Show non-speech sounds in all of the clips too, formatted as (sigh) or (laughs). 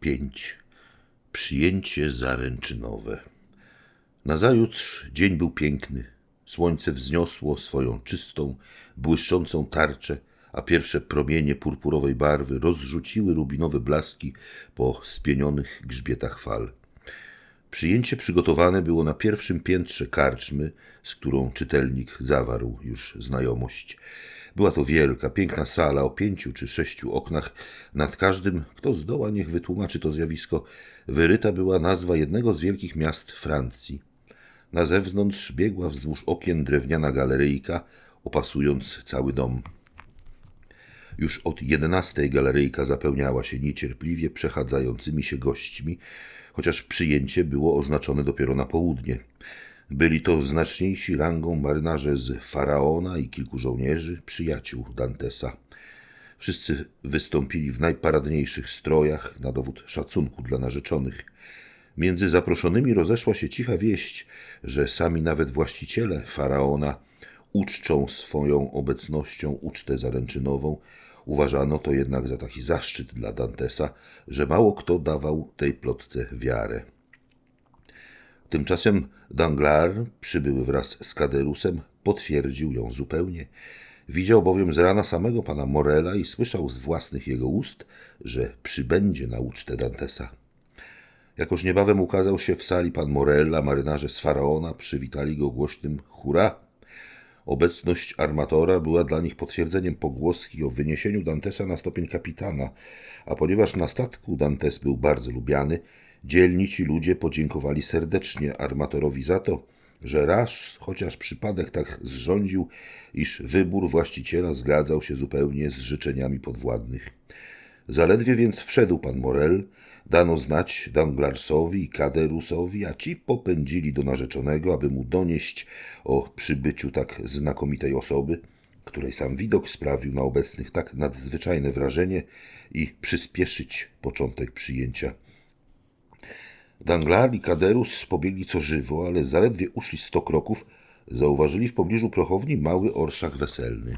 5. Przyjęcie zaręczynowe. Nazajutrz dzień był piękny. Słońce wzniosło swoją czystą, błyszczącą tarczę, a pierwsze promienie purpurowej barwy rozrzuciły rubinowe blaski po spienionych grzbietach fal. Przyjęcie przygotowane było na pierwszym piętrze karczmy, z którą czytelnik zawarł już znajomość. Była to wielka, piękna sala o pięciu czy sześciu oknach. Nad każdym, kto zdoła, niech wytłumaczy to zjawisko, wyryta była nazwa jednego z wielkich miast Francji. Na zewnątrz biegła wzdłuż okien drewniana galeryjka, opasując cały dom. Już od jedenastej galeryjka zapełniała się niecierpliwie przechadzającymi się gośćmi, chociaż przyjęcie było oznaczone dopiero na południe. Byli to znaczniejsi rangą marynarze z Faraona i kilku żołnierzy, przyjaciół Dantesa. Wszyscy wystąpili w najparadniejszych strojach na dowód szacunku dla narzeczonych. Między zaproszonymi rozeszła się cicha wieść, że sami nawet właściciele Faraona uczczą swoją obecnością ucztę zaręczynową. Uważano to jednak za taki zaszczyt dla Dantesa, że mało kto dawał tej plotce wiarę. Tymczasem Danglars, przybyły wraz z Kaderusem, potwierdził ją zupełnie. Widział bowiem z rana samego pana Morela i słyszał z własnych jego ust, że przybędzie na ucztę Dantesa. Jakoż niebawem ukazał się w sali pan Morel, a marynarze z Faraona przywitali go głośnym hurra. Obecność armatora była dla nich potwierdzeniem pogłoski o wyniesieniu Dantesa na stopień kapitana, a ponieważ na statku Dantes był bardzo lubiany, dzielni ci ludzie podziękowali serdecznie armatorowi za to, że raz chociaż przypadek tak zrządził, iż wybór właściciela zgadzał się zupełnie z życzeniami podwładnych. Zaledwie więc wszedł pan Morel, dano znać Danglarsowi i Kaderusowi, a ci popędzili do narzeczonego, aby mu donieść o przybyciu tak znakomitej osoby, której sam widok sprawił na obecnych tak nadzwyczajne wrażenie i przyspieszyć początek przyjęcia. Danglar i Kaderus pobiegli co żywo, ale zaledwie uszli sto kroków, zauważyli w pobliżu prochowni mały orszak weselny.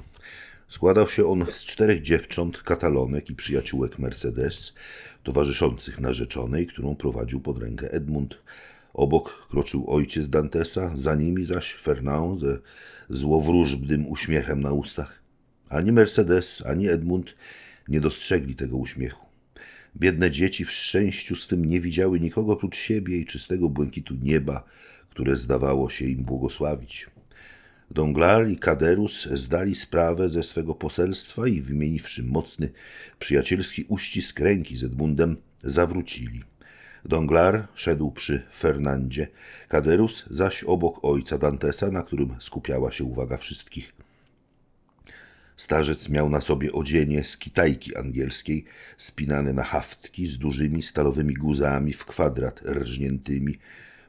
Składał się on z czterech dziewcząt, katalonek i przyjaciółek Mercedes, towarzyszących narzeczonej, którą prowadził pod rękę Edmund. Obok kroczył ojciec Dantesa, za nimi zaś Fernand ze złowróżbnym uśmiechem na ustach. Ani Mercedes, ani Edmund nie dostrzegli tego uśmiechu. Biedne dzieci w szczęściu swym nie widziały nikogo oprócz siebie i czystego błękitu nieba, które zdawało się im błogosławić. Donglar i Kaderus zdali sprawę ze swego poselstwa i wymieniwszy mocny, przyjacielski uścisk ręki z Edmundem, zawrócili. Donglar szedł przy Fernandzie, Kaderus zaś obok ojca Dantesa, na którym skupiała się uwaga wszystkich. Starzec miał na sobie odzienie z kitajki angielskiej, spinane na haftki z dużymi stalowymi guzami w kwadrat rżniętymi.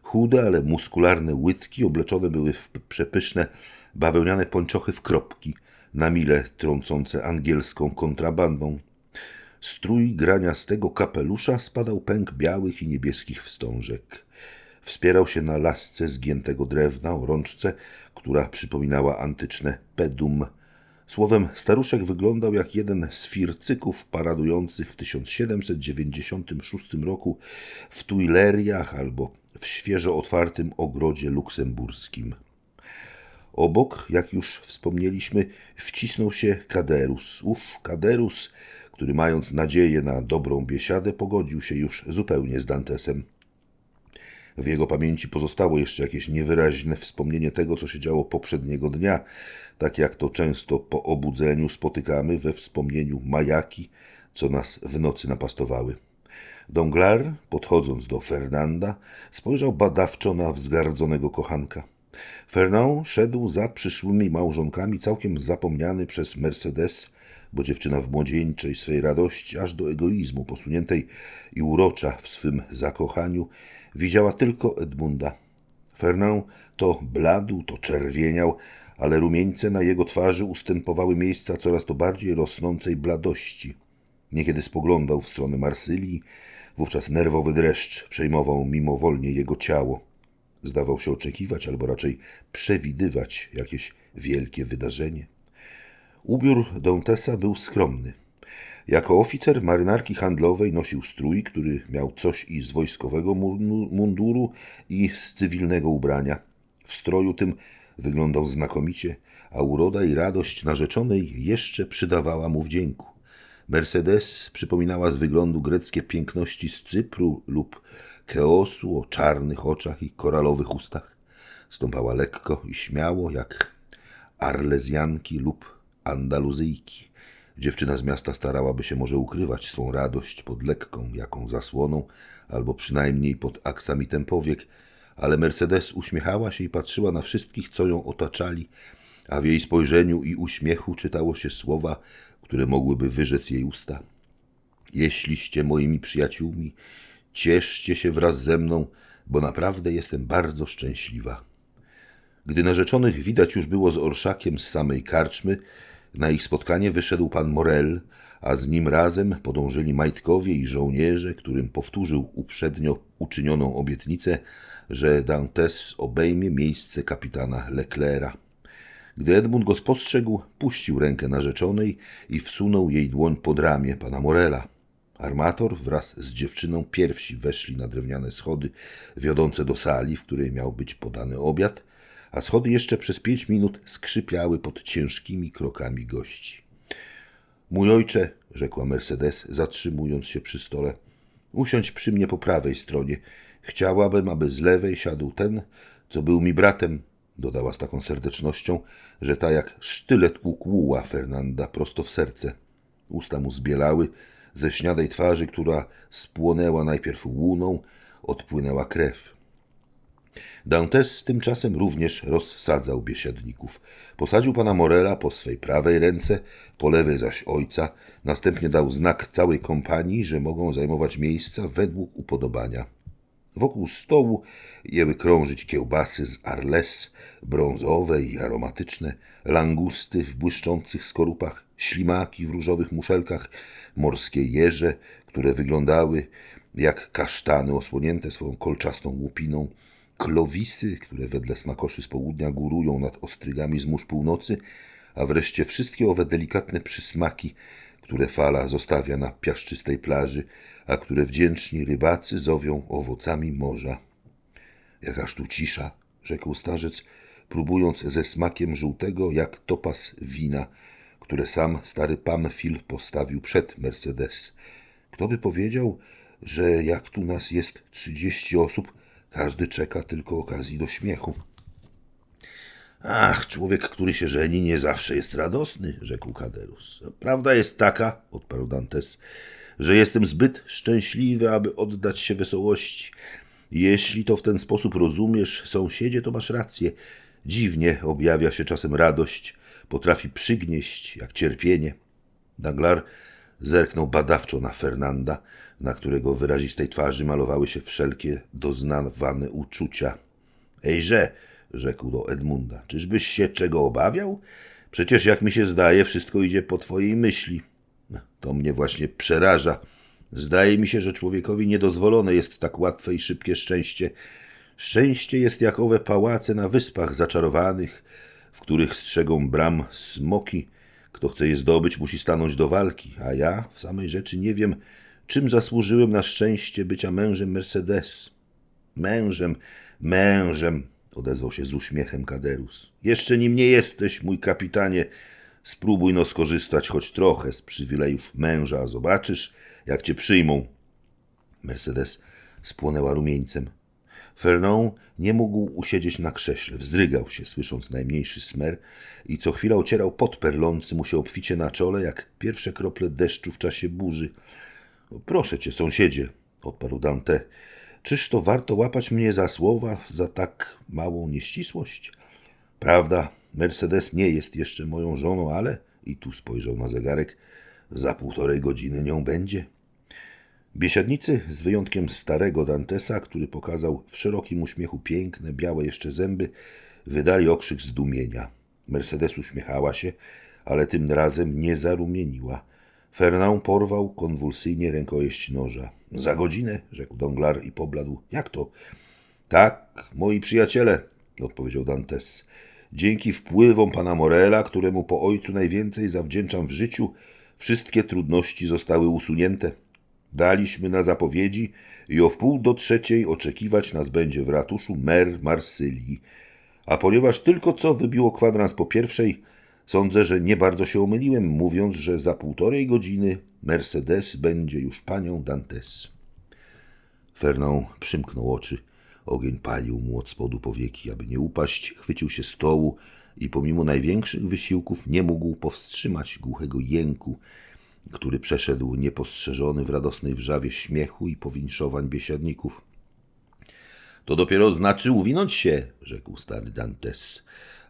Chude, ale muskularne łydki obleczone były w przepyszne, bawełniane pończochy w kropki, na mile trącące angielską kontrabandą. Strój grania z tego kapelusza spadał pęk białych i niebieskich wstążek. Wspierał się na lasce zgiętego drewna o rączce, która przypominała antyczne pedum, Słowem, staruszek wyglądał jak jeden z fircyków paradujących w 1796 roku w Tuileriach albo w świeżo otwartym ogrodzie luksemburskim. Obok, jak już wspomnieliśmy, wcisnął się Kaderus. Ów Kaderus, który mając nadzieję na dobrą biesiadę, pogodził się już zupełnie z Dantesem. W jego pamięci pozostało jeszcze jakieś niewyraźne wspomnienie tego, co się działo poprzedniego dnia, tak jak to często po obudzeniu spotykamy we wspomnieniu majaki, co nas w nocy napastowały. Donglar, podchodząc do Fernanda, spojrzał badawczo na wzgardzonego kochanka. Fernand szedł za przyszłymi małżonkami, całkiem zapomniany przez Mercedes, bo dziewczyna w młodzieńczej swej radości, aż do egoizmu posuniętej i urocza w swym zakochaniu, widziała tylko Edmunda. Fernand to bladł, to czerwieniał, ale rumieńce na jego twarzy ustępowały miejsca coraz to bardziej rosnącej bladości. Niekiedy spoglądał w stronę Marsylii, wówczas nerwowy dreszcz przejmował mimowolnie jego ciało. Zdawał się oczekiwać, albo raczej przewidywać jakieś wielkie wydarzenie. Ubiór Dantesa był skromny. Jako oficer marynarki handlowej nosił strój, który miał coś i z wojskowego mu- munduru, i z cywilnego ubrania. W stroju tym wyglądał znakomicie, a uroda i radość narzeczonej jeszcze przydawała mu wdzięku. Mercedes przypominała z wyglądu greckie piękności z Cypru lub Keosu o czarnych oczach i koralowych ustach. Stąpała lekko i śmiało, jak arlezjanki lub andaluzyjki. Dziewczyna z miasta starałaby się może ukrywać swą radość pod lekką jaką zasłoną, albo przynajmniej pod aksamitem powiek, ale Mercedes uśmiechała się i patrzyła na wszystkich, co ją otaczali, a w jej spojrzeniu i uśmiechu czytało się słowa, które mogłyby wyrzec jej usta. Jeśliście moimi przyjaciółmi, cieszcie się wraz ze mną, bo naprawdę jestem bardzo szczęśliwa. Gdy narzeczonych widać już było z orszakiem z samej karczmy, na ich spotkanie wyszedł pan Morel, a z nim razem podążyli majtkowie i żołnierze, którym powtórzył uprzednio uczynioną obietnicę, że Dantes obejmie miejsce kapitana Leclerca. Gdy Edmund go spostrzegł, puścił rękę narzeczonej i wsunął jej dłoń pod ramię pana Morela. Armator wraz z dziewczyną pierwsi weszli na drewniane schody wiodące do sali, w której miał być podany obiad, a schody jeszcze przez pięć minut skrzypiały pod ciężkimi krokami gości. Mój ojcze, rzekła Mercedes, zatrzymując się przy stole, usiądź przy mnie po prawej stronie. Chciałabym, aby z lewej siadł ten, co był mi bratem, dodała z taką serdecznością, że ta jak sztylet ukłuła Fernanda prosto w serce. Usta mu zbielały, ze śniadej twarzy, która spłonęła najpierw łuną, odpłynęła krew. Dantes tymczasem również rozsadzał biesiadników. Posadził pana Morela po swej prawej ręce, po lewej zaś ojca, następnie dał znak całej kompanii, że mogą zajmować miejsca według upodobania. Wokół stołu jęły krążyć kiełbasy z arles, brązowe i aromatyczne, langusty w błyszczących skorupach, ślimaki w różowych muszelkach, morskie jeże, które wyglądały jak kasztany osłonięte swoją kolczastą łupiną, klowisy, które wedle smakoszy z południa górują nad ostrygami z mórz północy, a wreszcie wszystkie owe delikatne przysmaki, które fala zostawia na piaszczystej plaży, a które wdzięczni rybacy zowią owocami morza. Jakaż tu cisza, rzekł starzec, próbując ze smakiem żółtego jak topas wina, które sam stary Pamfil postawił przed Mercedes. Kto by powiedział, że jak tu nas jest trzydzieści osób, każdy czeka tylko okazji do śmiechu. Ach, człowiek, który się żeni, nie zawsze jest radosny, rzekł Kaderus. Prawda jest taka, odparł Dantes, że jestem zbyt szczęśliwy, aby oddać się wesołości. Jeśli to w ten sposób rozumiesz, sąsiedzie, to masz rację. Dziwnie objawia się czasem radość, potrafi przygnieść jak cierpienie. Danglar zerknął badawczo na Fernanda, na którego wyrazistej twarzy malowały się wszelkie doznawane uczucia. Ejże, rzekł do Edmunda, czyżbyś się czego obawiał? Przecież, jak mi się zdaje, wszystko idzie po twojej myśli. No, to mnie właśnie przeraża. Zdaje mi się, że człowiekowi niedozwolone jest tak łatwe i szybkie szczęście. Szczęście jest jak owe pałace na wyspach zaczarowanych, w których strzegą bram smoki. Kto chce je zdobyć, musi stanąć do walki, a ja w samej rzeczy nie wiem, czym zasłużyłem na szczęście bycia mężem Mercedes. Mężem, mężem, odezwał się z uśmiechem Kaderus. Jeszcze nim nie jesteś, mój kapitanie. Spróbuj no skorzystać choć trochę z przywilejów męża, a zobaczysz, jak cię przyjmą. Mercedes spłonęła rumieńcem. Fernand nie mógł usiedzieć na krześle. Wzdrygał się, słysząc najmniejszy smer i co chwila ocierał pot perlący mu się obficie na czole, jak pierwsze krople deszczu w czasie burzy. Proszę cię, sąsiedzie, odparł Dante. Czyż to warto łapać mnie za słowa, za tak małą nieścisłość? Prawda, Mercedes nie jest jeszcze moją żoną, ale, i tu spojrzał na zegarek, za półtorej godziny nią będzie. Biesiadnicy, z wyjątkiem starego Dantesa, który pokazał w szerokim uśmiechu piękne, białe jeszcze zęby, wydali okrzyk zdumienia. Mercedes uśmiechała się, ale tym razem nie zarumieniła. Fernand porwał konwulsyjnie rękojeść noża. Za godzinę, rzekł Donglar i pobladł. Jak to? Tak, moi przyjaciele, odpowiedział Dantes. Dzięki wpływom pana Morela, któremu po ojcu najwięcej zawdzięczam w życiu, Wszystkie trudności zostały usunięte. Daliśmy na zapowiedzi i o wpół do trzeciej oczekiwać nas będzie w ratuszu mer Marsylii. A ponieważ tylko co wybiło kwadrans po pierwszej, sądzę, że nie bardzo się omyliłem, mówiąc, że za półtorej godziny Mercedes będzie już panią Dantes. Fernand przymknął oczy. Ogień palił mu od spodu powieki, aby nie upaść, chwycił się stołu i pomimo największych wysiłków nie mógł powstrzymać głuchego jęku, który przeszedł niepostrzeżony w radosnej wrzawie śmiechu i powinszowań biesiadników. To dopiero znaczy uwinąć się, rzekł stary Dantes.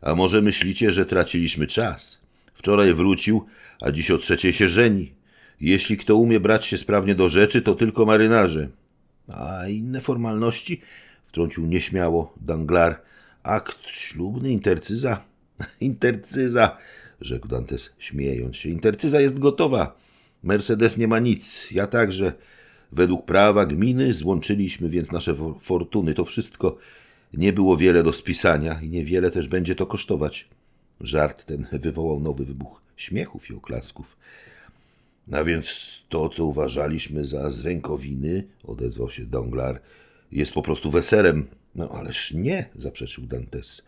A może myślicie, że traciliśmy czas? Wczoraj wrócił, a dziś o trzeciej się żeni. Jeśli kto umie brać się sprawnie do rzeczy, to tylko marynarze. A inne formalności? Wtrącił nieśmiało Danglar. Akt ślubny, intercyza? (laughs) Intercyza, rzekł Dantes, śmiejąc się. Intercyza jest gotowa. Mercedes nie ma nic. Ja także. Według prawa gminy złączyliśmy więc nasze for- fortuny. To wszystko nie było wiele do spisania i niewiele też będzie to kosztować. Żart ten wywołał nowy wybuch śmiechów i oklasków. A więc to, co uważaliśmy za zrękowiny, odezwał się Donglar, jest po prostu weselem. No ależ nie, zaprzeczył Dantes.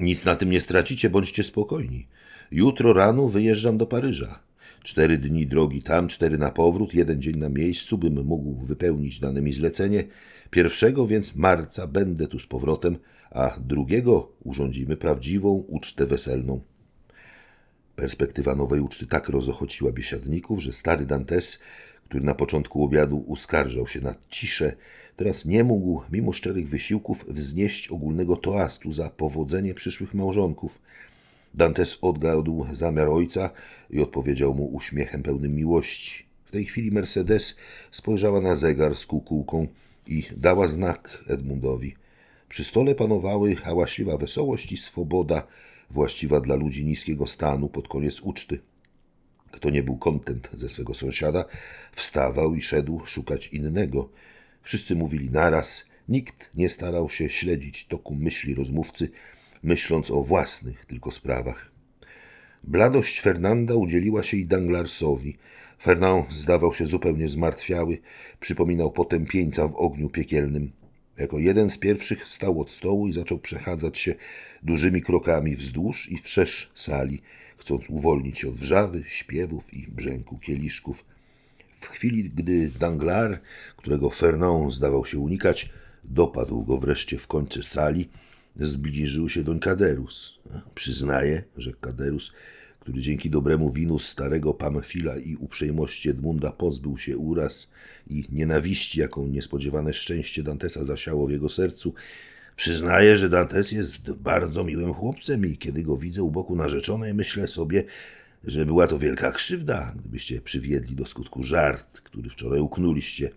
Nic na tym nie stracicie, bądźcie spokojni. Jutro rano wyjeżdżam do Paryża. Cztery dni drogi tam, cztery na powrót, jeden dzień na miejscu, bym mógł wypełnić dane mi zlecenie. Pierwszego więc marca będę tu z powrotem, a drugiego urządzimy prawdziwą ucztę weselną. Perspektywa nowej uczty tak rozochociła biesiadników, że stary Dantes, który na początku obiadu uskarżał się na ciszę, teraz nie mógł, mimo szczerych wysiłków, wznieść ogólnego toastu za powodzenie przyszłych małżonków. Dantes odgadł zamiar ojca i odpowiedział mu uśmiechem pełnym miłości. W tej chwili Mercedes spojrzała na zegar z kukułką i dała znak Edmundowi. Przy stole panowały hałaśliwa wesołość i swoboda, właściwa dla ludzi niskiego stanu pod koniec uczty. Kto nie był kontent ze swego sąsiada, wstawał i szedł szukać innego. Wszyscy mówili naraz, nikt nie starał się śledzić toku myśli rozmówcy, myśląc o własnych tylko sprawach. Bladość Fernanda udzieliła się i Danglarsowi. Fernand zdawał się zupełnie zmartwiały, przypominał potępieńca w ogniu piekielnym. Jako jeden z pierwszych wstał od stołu i zaczął przechadzać się dużymi krokami wzdłuż i wszerz sali, chcąc uwolnić się od wrzawy, śpiewów i brzęku kieliszków. W chwili, gdy Danglar, którego Fernand zdawał się unikać, dopadł go wreszcie w końcu sali, zbliżył się doń Kaderus. Przyznaję, że Kaderus, który dzięki dobremu winu starego Pamfila i uprzejmości Edmunda pozbył się uraz i nienawiści, jaką niespodziewane szczęście Dantesa zasiało w jego sercu, przyznaję, że Dantes jest bardzo miłym chłopcem i kiedy go widzę u boku narzeczonej, myślę sobie, że była to wielka krzywda, gdybyście przywiedli do skutku żart, który wczoraj uknuliście.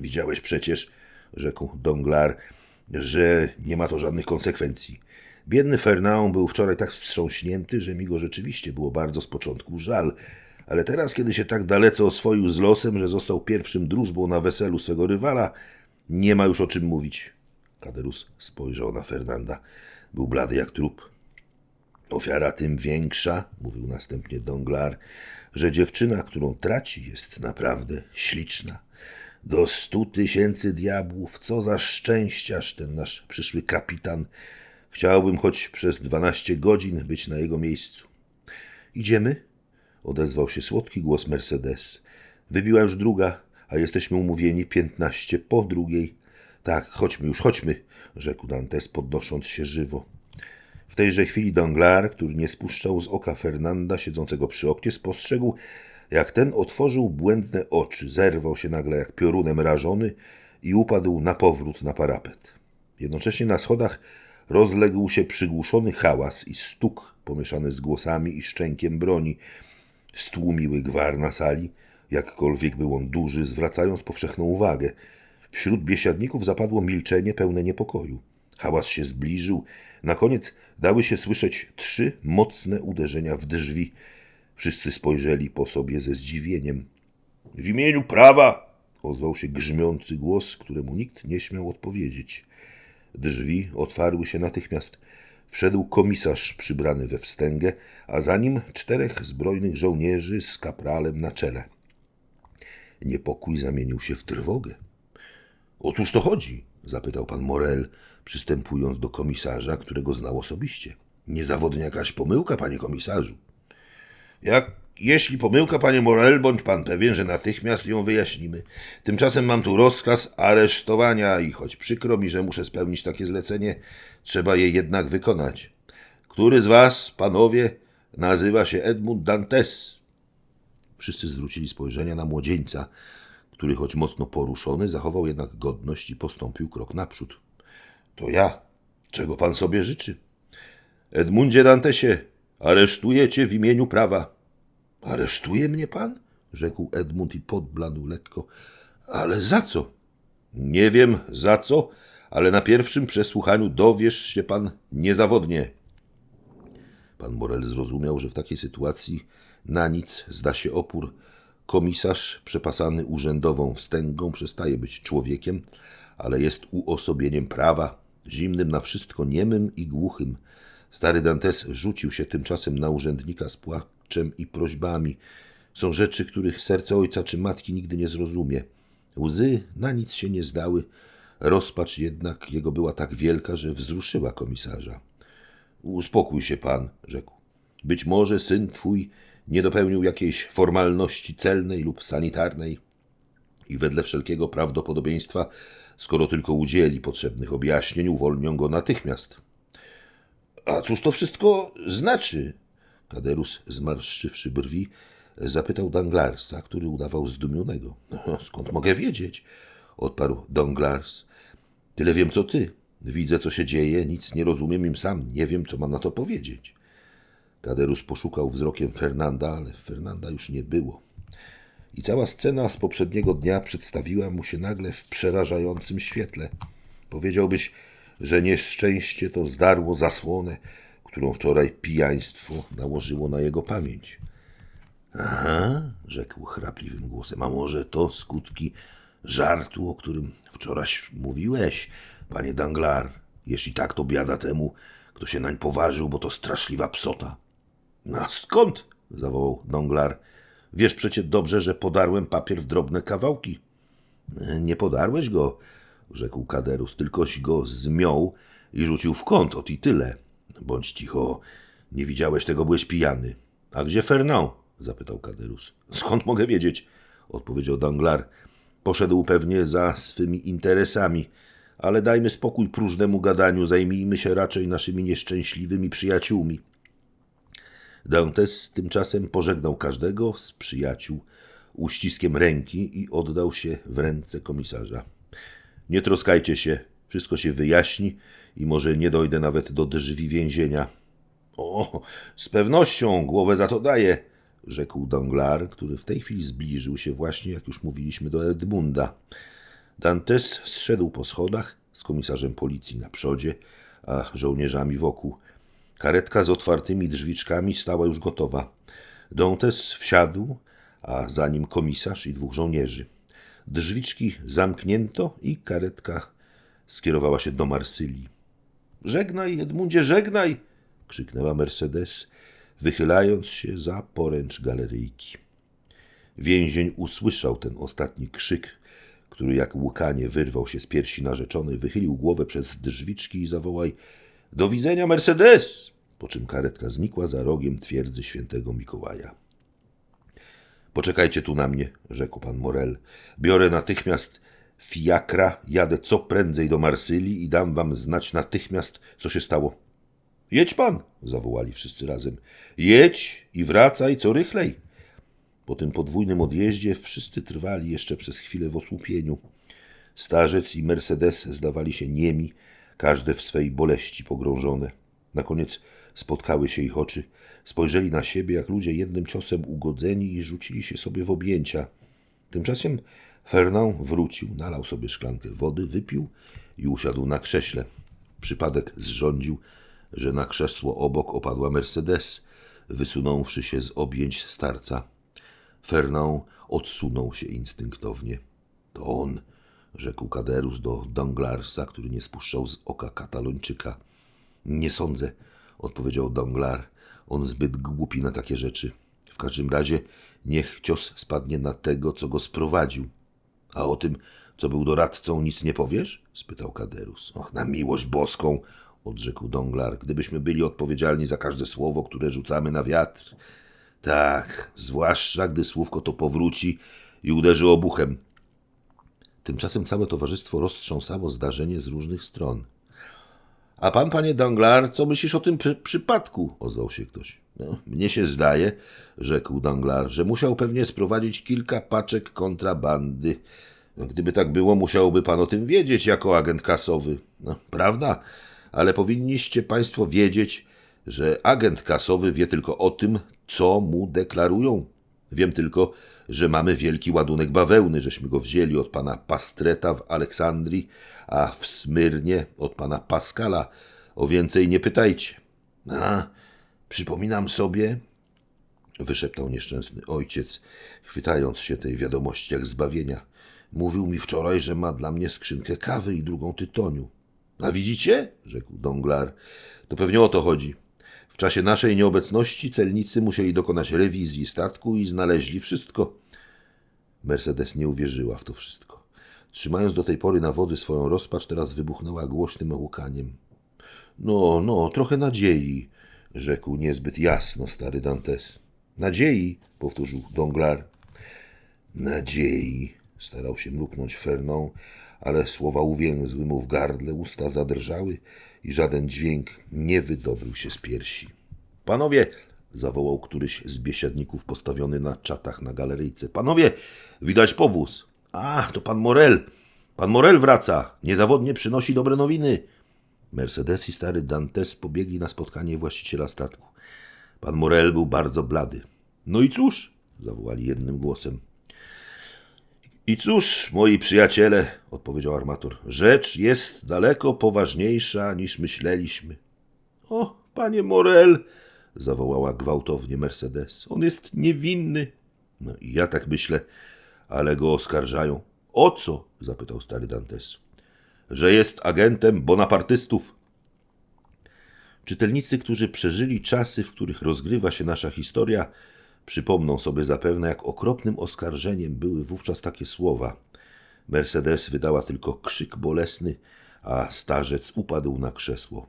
Widziałeś przecież, rzekł Donglar, że nie ma to żadnych konsekwencji. Biedny Fernand był wczoraj tak wstrząśnięty, że mi go rzeczywiście było bardzo z początku żal, ale teraz, kiedy się tak dalece oswoił z losem, że został pierwszym drużbą na weselu swego rywala, nie ma już o czym mówić. Kaderus spojrzał na Fernanda. Był blady jak trup. Ofiara tym większa, mówił następnie Donglar, że dziewczyna, którą traci, jest naprawdę śliczna. Do stu tysięcy diabłów, co za szczęściarz ten nasz przyszły kapitan. Chciałbym choć przez dwanaście godzin być na jego miejscu. Idziemy? Odezwał się słodki głos Mercedes. Wybiła już druga, a jesteśmy umówieni piętnaście po drugiej. Tak, chodźmy już, chodźmy, rzekł Dantes, podnosząc się żywo. W tejże chwili Danglar, który nie spuszczał z oka Fernanda siedzącego przy oknie, spostrzegł, jak ten otworzył błędne oczy, zerwał się nagle jak piorunem rażony i upadł na powrót na parapet. Jednocześnie na schodach rozległ się przygłuszony hałas i stuk pomieszany z głosami i szczękiem broni. Stłumiły gwar na sali, jakkolwiek był on duży, zwracając powszechną uwagę. Wśród biesiadników zapadło milczenie pełne niepokoju. Hałas się zbliżył. Na koniec dały się słyszeć trzy mocne uderzenia w drzwi. Wszyscy spojrzeli po sobie ze zdziwieniem. W imieniu prawa! ozwał się grzmiący głos, któremu nikt nie śmiał odpowiedzieć. Drzwi otwarły się natychmiast. wszedł komisarz przybrany we wstęgę, a za nim czterech zbrojnych żołnierzy z kapralem na czele. Niepokój zamienił się w trwogę. O cóż to chodzi? zapytał pan Morel, przystępując do komisarza, którego znał osobiście. Niezawodnie jakaś pomyłka, panie komisarzu. Jak, jeśli pomyłka, panie Morel, bądź pan pewien, że natychmiast ją wyjaśnimy. Tymczasem mam tu rozkaz aresztowania i choć przykro mi, że muszę spełnić takie zlecenie, trzeba je jednak wykonać. Który z was, panowie, nazywa się Edmund Dantes? Wszyscy zwrócili spojrzenia na młodzieńca, który choć mocno poruszony, zachował jednak godność i postąpił krok naprzód. To ja. Czego pan sobie życzy? Edmundzie Dantesie, aresztuję cię w imieniu prawa. Aresztuje mnie pan? rzekł Edmund i podbladł lekko. Ale za co? Nie wiem za co, ale na pierwszym przesłuchaniu dowiesz się pan niezawodnie. Pan Morel zrozumiał, że w takiej sytuacji na nic zda się opór. Komisarz przepasany urzędową wstęgą przestaje być człowiekiem, ale jest uosobieniem prawa, zimnym na wszystko, niemym i głuchym. Stary Dantes rzucił się tymczasem na urzędnika z płaczem i prośbami. Są rzeczy, których serce ojca czy matki nigdy nie zrozumie. Łzy na nic się nie zdały, rozpacz jednak jego była tak wielka, że wzruszyła komisarza. Uspokój się pan, rzekł. Być może syn twój nie dopełnił jakiejś formalności celnej lub sanitarnej i wedle wszelkiego prawdopodobieństwa, skoro tylko udzieli potrzebnych objaśnień, uwolnią go natychmiast. A cóż to wszystko znaczy? Kaderus, zmarszczywszy brwi, zapytał Danglarsa, który udawał zdumionego. (laughs) Skąd mogę wiedzieć? odparł Danglars. Tyle wiem, co ty. Widzę, co się dzieje, nic nie rozumiem im sam, nie wiem, co mam na to powiedzieć. Kaderus poszukał wzrokiem Fernanda, ale Fernanda już nie było. I cała scena z poprzedniego dnia przedstawiła mu się nagle w przerażającym świetle. Powiedziałbyś, że nieszczęście to zdarło zasłonę, którą wczoraj pijaństwo nałożyło na jego pamięć. Aha, rzekł chrapliwym głosem, a może to skutki żartu, o którym wczoraj mówiłeś, panie Danglar. Jeśli tak, to biada temu, kto się nań poważył, bo to straszliwa psota. A skąd? zawołał Danglar. Wiesz przecie dobrze, że podarłem papier w drobne kawałki. Nie podarłeś go, rzekł Kaderus, tylkoś go zmiął i rzucił w kąt, ot i tyle. Bądź cicho, nie widziałeś tego, byłeś pijany. A gdzie Fernand? zapytał Kaderus. Skąd mogę wiedzieć? odpowiedział Danglar. Poszedł pewnie za swymi interesami, ale dajmy spokój próżnemu gadaniu, zajmijmy się raczej naszymi nieszczęśliwymi przyjaciółmi. Dantes tymczasem pożegnał każdego z przyjaciół uściskiem ręki i oddał się w ręce komisarza. Nie troskajcie się, wszystko się wyjaśni i może nie dojdę nawet do drzwi więzienia. O, z pewnością głowę za to daję, rzekł Danglar, który w tej chwili zbliżył się właśnie, jak już mówiliśmy, do Edmunda. Dantes zszedł po schodach z komisarzem policji na przodzie, a żołnierzami wokół. Karetka z otwartymi drzwiczkami stała już gotowa. Dantes wsiadł, a za nim komisarz i dwóch żołnierzy. Drzwiczki zamknięto i karetka skierowała się do Marsylii. Żegnaj, Edmundzie, żegnaj! krzyknęła Mercedes, wychylając się za poręcz galeryjki. Więzień usłyszał ten ostatni krzyk, który jak łukanie wyrwał się z piersi narzeczonej, wychylił głowę przez drzwiczki i zawołaj Do widzenia, Mercedes! Po czym karetka znikła za rogiem twierdzy świętego Mikołaja. Poczekajcie tu na mnie, rzekł pan Morel. Biorę natychmiast fiakra, jadę co prędzej do Marsylii i dam wam znać natychmiast, co się stało. Jedź pan, zawołali wszyscy razem. Jedź i wracaj co rychlej. Po tym podwójnym odjeździe wszyscy trwali jeszcze przez chwilę w osłupieniu. Starzec i Mercedes zdawali się niemi, każde w swej boleści pogrążone. Na koniec spotkały się ich oczy, spojrzeli na siebie jak ludzie jednym ciosem ugodzeni i rzucili się sobie w objęcia. Tymczasem Fernand wrócił, nalał sobie szklankę wody, wypił i usiadł na krześle. Przypadek zrządził, że na krzesło obok opadła Mercedes, wysunąwszy się z objęć starca. Fernand odsunął się instynktownie. To on, rzekł Kaderus do Danglarsa, który nie spuszczał z oka katalończyka. Nie sądzę, odpowiedział Donglar. On zbyt głupi na takie rzeczy. W każdym razie niech cios spadnie na tego, co go sprowadził. A o tym, co był doradcą, nic nie powiesz? spytał Kaderus. Och, na miłość boską, odrzekł Donglar, gdybyśmy byli odpowiedzialni za każde słowo, które rzucamy na wiatr. Tak, zwłaszcza gdy słówko to powróci i uderzy obuchem. Tymczasem całe towarzystwo roztrząsało zdarzenie z różnych stron. A pan, panie Danglar, co myślisz o tym przy przypadku? ozwał się ktoś. No, mnie się zdaje, rzekł Danglar, że musiał pewnie sprowadzić kilka paczek kontrabandy. Gdyby tak było, musiałby pan o tym wiedzieć jako agent kasowy. No, prawda? Ale powinniście państwo wiedzieć, że agent kasowy wie tylko o tym, co mu deklarują. Wiem tylko, że mamy wielki ładunek bawełny, żeśmy go wzięli od pana Pastreta w Aleksandrii, a w Smyrnie od pana Paskala. O więcej nie pytajcie. A, przypominam sobie, wyszeptał nieszczęsny ojciec, chwytając się tej wiadomości jak zbawienia. Mówił mi wczoraj, że ma dla mnie skrzynkę kawy i drugą tytoniu. A widzicie? rzekł Donglar. To pewnie o to chodzi. W czasie naszej nieobecności celnicy musieli dokonać rewizji statku i znaleźli wszystko. Mercedes nie uwierzyła w to wszystko. Trzymając do tej pory na wodzy swoją rozpacz, teraz wybuchnęła głośnym łukaniem. No, no, trochę nadziei, rzekł niezbyt jasno stary Dantes. Nadziei, powtórzył Donglar. Nadziei, starał się mruknąć Ferną, ale słowa uwięzły mu w gardle, usta zadrżały i żaden dźwięk nie wydobył się z piersi. Panowie, zawołał któryś z biesiadników postawiony na czatach na galeryjce. Panowie, widać powóz. A, to pan Morel. Pan Morel wraca. Niezawodnie przynosi dobre nowiny. Mercedes i stary Dantes pobiegli na spotkanie właściciela statku. Pan Morel był bardzo blady. No i cóż, zawołali jednym głosem. I cóż, moi przyjaciele, odpowiedział armator, rzecz jest daleko poważniejsza niż myśleliśmy. O, panie Morel, zawołała gwałtownie Mercedes, on jest niewinny. No i ja tak myślę, ale go oskarżają. O co? zapytał stary Dantes. Że jest agentem bonapartystów. Czytelnicy, którzy przeżyli czasy, w których rozgrywa się nasza historia, Przypomną sobie zapewne, jak okropnym oskarżeniem były wówczas takie słowa. Mercedes wydała tylko krzyk bolesny, a starzec upadł na krzesło.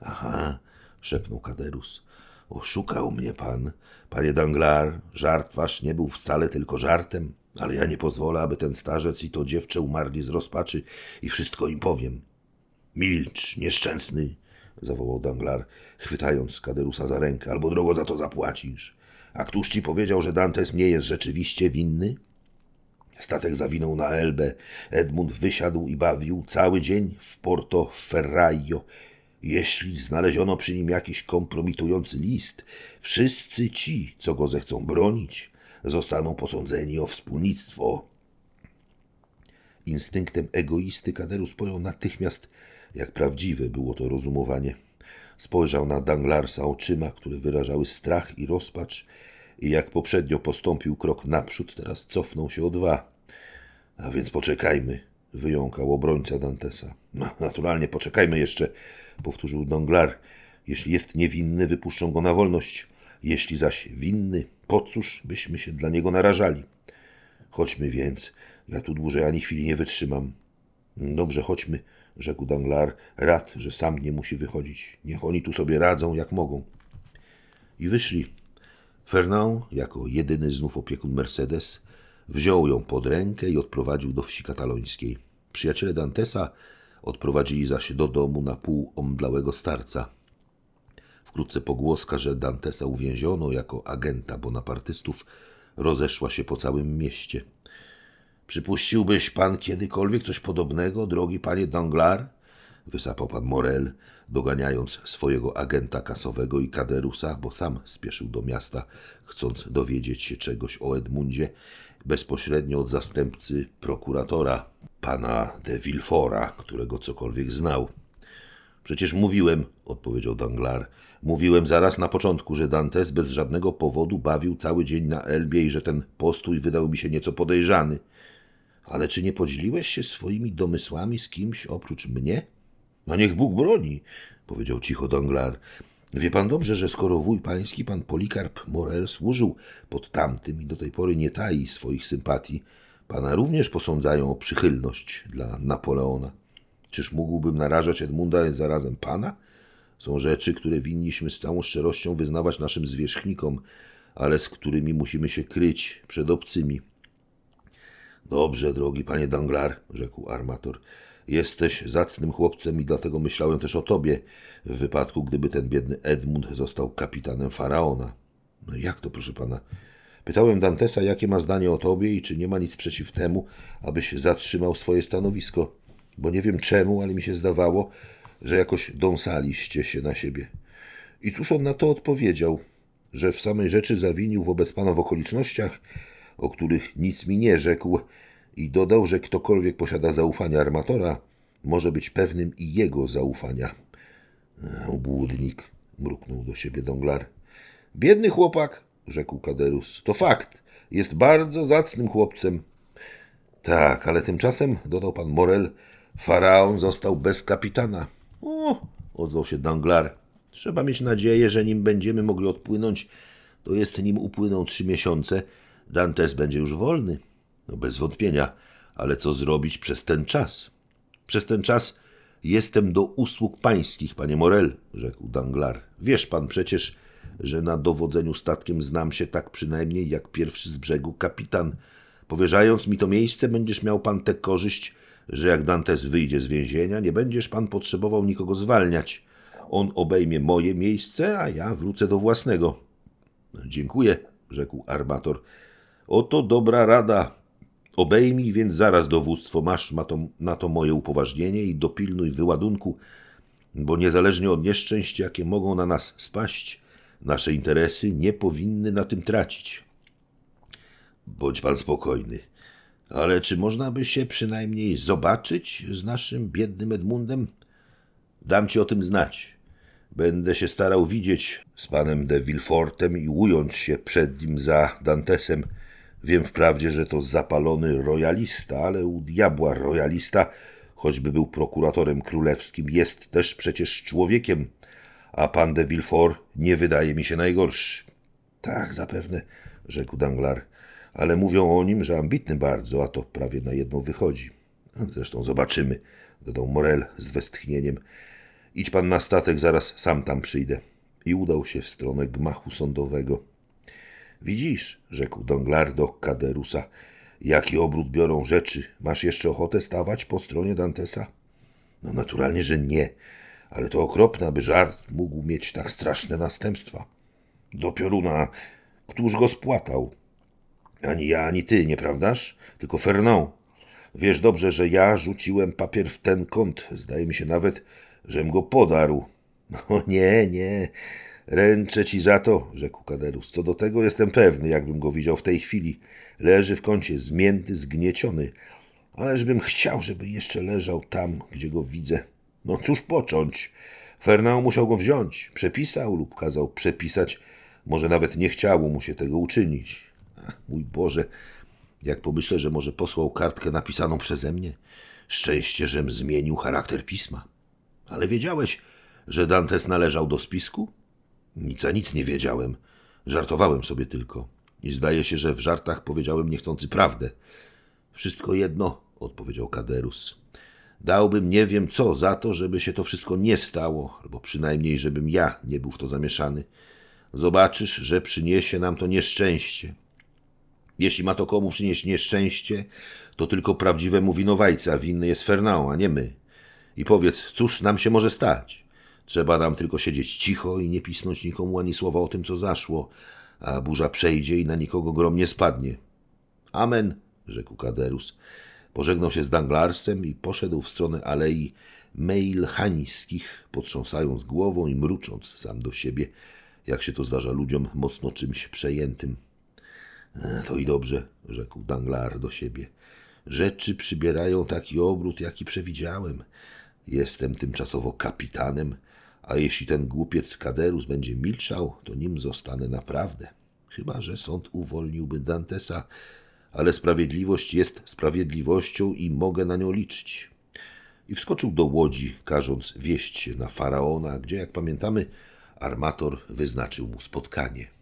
Aha, szepnął Kaderus. Oszukał mnie pan, panie Danglar. Żart wasz nie był wcale tylko żartem, ale ja nie pozwolę, aby ten starzec i to dziewczę umarli z rozpaczy i wszystko im powiem. Milcz, nieszczęsny, zawołał Danglar, chwytając Kaderusa za rękę, albo drogo za to zapłacisz. A któż ci powiedział, że Dantes nie jest rzeczywiście winny? Statek zawinął na Elbę. Edmund wysiadł i bawił cały dzień w Porto Ferraio. Jeśli znaleziono przy nim jakiś kompromitujący list, wszyscy ci, co go zechcą bronić, zostaną posądzeni o wspólnictwo. Instynktem egoisty Kaderus pojął natychmiast, jak prawdziwe było to rozumowanie. Spojrzał na Danglarsa oczyma, które wyrażały strach i rozpacz i jak poprzednio postąpił krok naprzód, teraz cofnął się o dwa. A więc poczekajmy, wyjąkał obrońca Dantesa. No, naturalnie poczekajmy jeszcze, powtórzył Donglar. Jeśli jest niewinny, wypuszczą go na wolność. Jeśli zaś winny, po cóż byśmy się dla niego narażali? Chodźmy więc, ja tu dłużej ani chwili nie wytrzymam. Dobrze, chodźmy, rzekł Danglar, rad, że sam nie musi wychodzić. Niech oni tu sobie radzą, jak mogą. I wyszli. Fernand, jako jedyny znów opiekun Mercedes, wziął ją pod rękę i odprowadził do wsi katalońskiej. Przyjaciele Dantesa odprowadzili zaś do domu na pół omdlałego starca. Wkrótce pogłoska, że Dantesa uwięziono jako agenta bonapartystów, rozeszła się po całym mieście. Przypuściłbyś pan kiedykolwiek coś podobnego, drogi panie Danglars? Wysapał pan Morel, doganiając swojego agenta kasowego i Kaderusa, bo sam spieszył do miasta, chcąc dowiedzieć się czegoś o Edmundzie bezpośrednio od zastępcy prokuratora, pana de Villefora, którego cokolwiek znał. Przecież mówiłem, odpowiedział Danglar, mówiłem zaraz na początku, że Dantes bez żadnego powodu bawił cały dzień na Elbie i że ten postój wydał mi się nieco podejrzany. Ale czy nie podzieliłeś się swoimi domysłami z kimś oprócz mnie? No niech Bóg broni, powiedział cicho Donglar. Wie pan dobrze, że skoro wuj pański, pan Polikarp Morel, służył pod tamtym i do tej pory nie tai swoich sympatii, pana również posądzają o przychylność dla Napoleona. Czyż mógłbym narażać Edmunda zarazem pana? Są rzeczy, które winniśmy z całą szczerością wyznawać naszym zwierzchnikom, ale z którymi musimy się kryć przed obcymi. Dobrze, drogi panie Danglar, rzekł armator. Jesteś zacnym chłopcem i dlatego myślałem też o tobie, w wypadku gdyby ten biedny Edmund został kapitanem faraona. No jak to, proszę pana? Pytałem Dantesa, jakie ma zdanie o tobie i czy nie ma nic przeciw temu, abyś zatrzymał swoje stanowisko, bo nie wiem czemu, ale mi się zdawało, że jakoś dąsaliście się na siebie. I cóż on na to odpowiedział, że w samej rzeczy zawinił wobec pana w okolicznościach, o których nic mi nie rzekł, i dodał, że ktokolwiek posiada zaufanie armatora, może być pewnym i jego zaufania. Obłudnik, mruknął do siebie Donglar. Biedny chłopak, rzekł Kaderus. To fakt. Jest bardzo zacnym chłopcem. Tak, ale tymczasem, dodał pan Morel, faraon został bez kapitana. O, ozwał się Danglar. Trzeba mieć nadzieję, że nim będziemy mogli odpłynąć, to jest nim upłyną trzy miesiące, Dantes będzie już wolny. No bez wątpienia, ale co zrobić przez ten czas? Przez ten czas jestem do usług pańskich, panie Morel, rzekł Danglar. Wiesz pan przecież, że na dowodzeniu statkiem znam się tak przynajmniej jak pierwszy z brzegu kapitan. Powierzając mi to miejsce, będziesz miał pan tę korzyść, że jak Dantes wyjdzie z więzienia, nie będziesz pan potrzebował nikogo zwalniać. On obejmie moje miejsce, a ja wrócę do własnego. Dziękuję, rzekł armator. Oto dobra rada. Obejmij więc zaraz dowództwo, masz ma to, na to moje upoważnienie i dopilnuj wyładunku, bo niezależnie od nieszczęść, jakie mogą na nas spaść, nasze interesy nie powinny na tym tracić. Bądź pan spokojny. Ale czy można by się przynajmniej zobaczyć z naszym biednym Edmundem? Dam ci o tym znać. Będę się starał widzieć z panem de Villefortem i ująć się przed nim za Dantesem. Wiem wprawdzie, że to zapalony royalista, ale u diabła royalista, choćby był prokuratorem królewskim, jest też przecież człowiekiem, a pan de Villefort nie wydaje mi się najgorszy. Tak, zapewne, rzekł Danglar, ale mówią o nim, że ambitny bardzo, a to prawie na jedno wychodzi. Zresztą zobaczymy, dodał Morel z westchnieniem. Idź pan na statek, zaraz sam tam przyjdę. I udał się w stronę gmachu sądowego. Widzisz, rzekł Donglar do Kaderusa, jaki obrót biorą rzeczy. Masz jeszcze ochotę stawać po stronie Dantesa? No naturalnie, że nie, ale to okropne, aby żart mógł mieć tak straszne następstwa. Do pioruna, któż go spłatał? Ani ja, ani ty, nieprawdaż? Tylko Fernand. Wiesz dobrze, że ja rzuciłem papier w ten kąt. Zdaje mi się nawet, żem go podarł. (laughs) No nie, nie. Ręczę ci za to, rzekł Kaderus. Co do tego jestem pewny, jakbym go widział w tej chwili. Leży w kącie, zmięty, zgnieciony. Ależbym chciał, żeby jeszcze leżał tam, gdzie go widzę. No cóż począć? Fernand musiał go wziąć. Przepisał lub kazał przepisać. Może nawet nie chciało mu się tego uczynić. Ach, mój Boże, jak pomyślę, że może posłał kartkę napisaną przeze mnie. Szczęście, żem zmienił charakter pisma. Ale wiedziałeś, że Dantes należał do spisku? Nic a nic nie wiedziałem. Żartowałem sobie tylko. I zdaje się, że w żartach powiedziałem niechcący prawdę. Wszystko jedno, odpowiedział Kaderus. Dałbym nie wiem co za to, żeby się to wszystko nie stało, albo przynajmniej, żebym ja nie był w to zamieszany. Zobaczysz, że przyniesie nam to nieszczęście. Jeśli ma to komu przynieść nieszczęście, to tylko prawdziwemu winowajca winny jest Fernand, a nie my. I powiedz, cóż nam się może stać? Trzeba nam tylko siedzieć cicho i nie pisnąć nikomu ani słowa o tym, co zaszło, a burza przejdzie i na nikogo grom nie spadnie. Amen, rzekł Kaderus. Pożegnał się z Danglarsem i poszedł w stronę alei Meilhańskich, potrząsając głową i mrucząc sam do siebie, jak się to zdarza ludziom mocno czymś przejętym. E, to i dobrze, rzekł Danglar do siebie. Rzeczy przybierają taki obrót, jaki przewidziałem. Jestem tymczasowo kapitanem, a jeśli ten głupiec Kaderus będzie milczał, to nim zostanę naprawdę. Chyba, że sąd uwolniłby Dantesa, ale sprawiedliwość jest sprawiedliwością i mogę na nią liczyć. i wskoczył do łodzi, każąc wieść się na faraona, gdzie, jak pamiętamy, armator wyznaczył mu spotkanie.